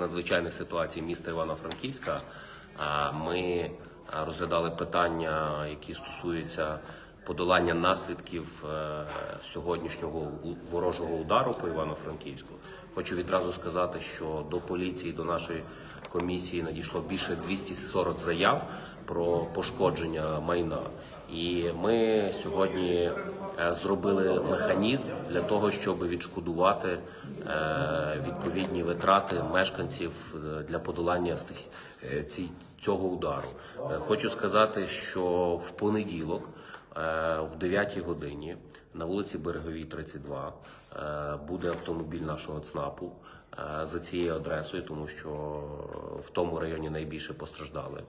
надзвичайних ситуацій міста Івано-Франківська ми розглядали питання, які стосуються подолання наслідків е, сьогоднішнього ворожого удару по Івано-Франківську. Хочу відразу сказати, що до поліції, до нашої комісії надійшло більше 240 заяв про пошкодження майна. І ми сьогодні е, зробили механізм для того, щоб відшкодувати е, відповідні витрати мешканців е, для подолання цього удару. Хочу сказати, що в понеділок, в 9 годині, на вулиці Береговій, 32, е, буде автомобіль нашого ЦНАПу е, за цією адресою, тому що в тому районі найбільше постраждали.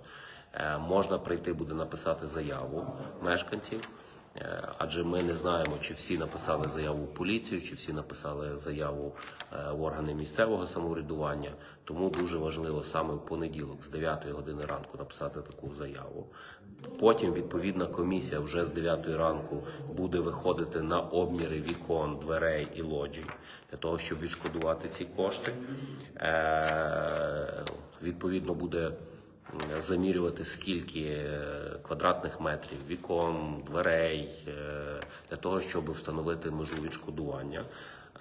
Е, Можна прийти буде написати заяву мешканців. Е, Адже ми не знаємо, чи всі написали заяву в поліцію, чи всі написали заяву е, в органи місцевого самоврядування. Тому дуже важливо саме в понеділок з 9 години ранку написати таку заяву. Потім відповідна комісія вже з 9 ранку буде виходити на обміри вікон, дверей і лоджій для того, щоб відшкодувати ці кошти. Е, Відповідно буде замірювати скільки е, квадратних метрів вікон, дверей е, для того, щоб встановити межу відшкодування.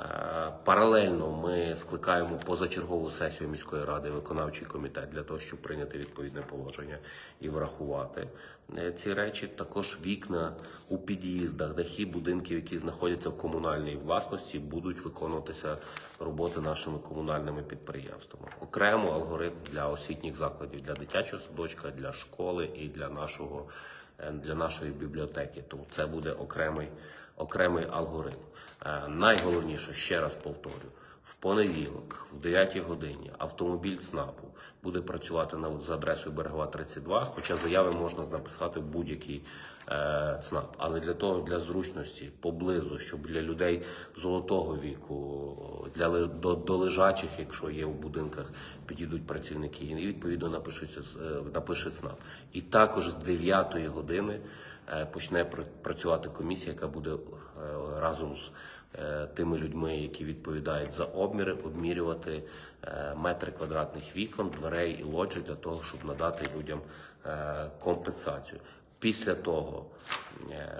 Е, Паралельно ми скликаємо позачергову сесію міської ради виконавчий комітет для того, щоб прийняти відповідне положення і врахувати е, ці речі. Також вікна у під'їздах, дахи будинків, які знаходяться в комунальній власності, будуть виконуватися роботи нашими комунальними підприємствами. Окремо алгоритм для освітніх закладів, для дитячого садочка, для школи і для нашого для нашої бібліотеки. Тому це буде окремий окремий алгоритм. Е, Найголовніше, ще раз повторю, в понеділок, в 9 годині, автомобіль ЦНАПу буде працювати на за адресою Берегова 32, хоча заяви можна написати в будь-який е, ЦНАП. Але для того, для зручності, поблизу, щоб для людей золотого віку, для до, до лежачих, якщо є в будинках, підійдуть працівники, і відповідно напишеться, з- е, напише ЦНАП. І також з 9 години почне пр- працювати комісія, яка буде е, разом з е, тими людьми, які відповідають за обміри, обмірювати е, метри квадратних вікон, дверей і лоджій для того, щоб надати людям е, компенсацію. Після того, е,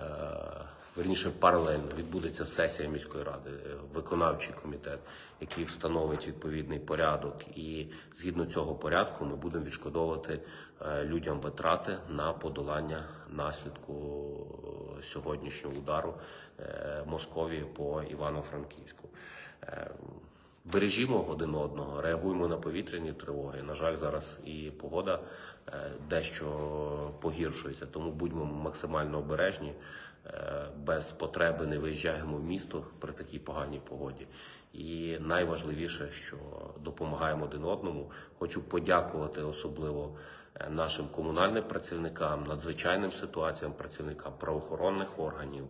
верніше, паралельно відбудеться сесія міської ради, е, виконавчий комітет, який встановить відповідний порядок, і згідно цього порядку ми будемо відшкодовувати е, людям витрати на подолання наслідку сьогоднішнього удару е, Московії по Івано-Франківську. Е, Бережімо один одного, реагуємо на повітряні тривоги. На жаль, зараз і погода е, дещо погіршується, тому будьмо максимально обережні. Е, Без потреби не виїжджаємо в місто при такій поганій погоді. І найважливіше, що допомагаємо один одному. Хочу подякувати особливо е, нашим комунальним працівникам, надзвичайним ситуаціям, працівникам правоохоронних органів,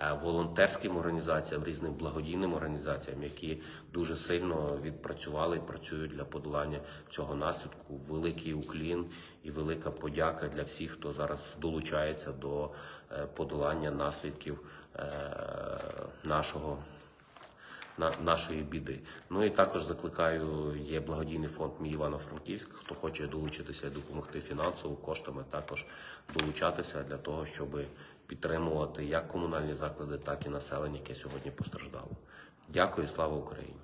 е, волонтерським організаціям, різним благодійним організаціям, які дуже сильно відпрацювали і працюють для подолання цього наслідку. Великий уклін і велика подяка для всіх, хто зараз долучається до е, подолання наслідків е, нашого на нашої біди. Ну і також закликаю, є благодійний фонд Мій Івано-Франківськ. Хто хоче долучитися і допомогти фінансово коштами, також долучатися для того, щоб підтримувати як комунальні заклади, так і населення, яке сьогодні постраждало. Дякую, слава Україні.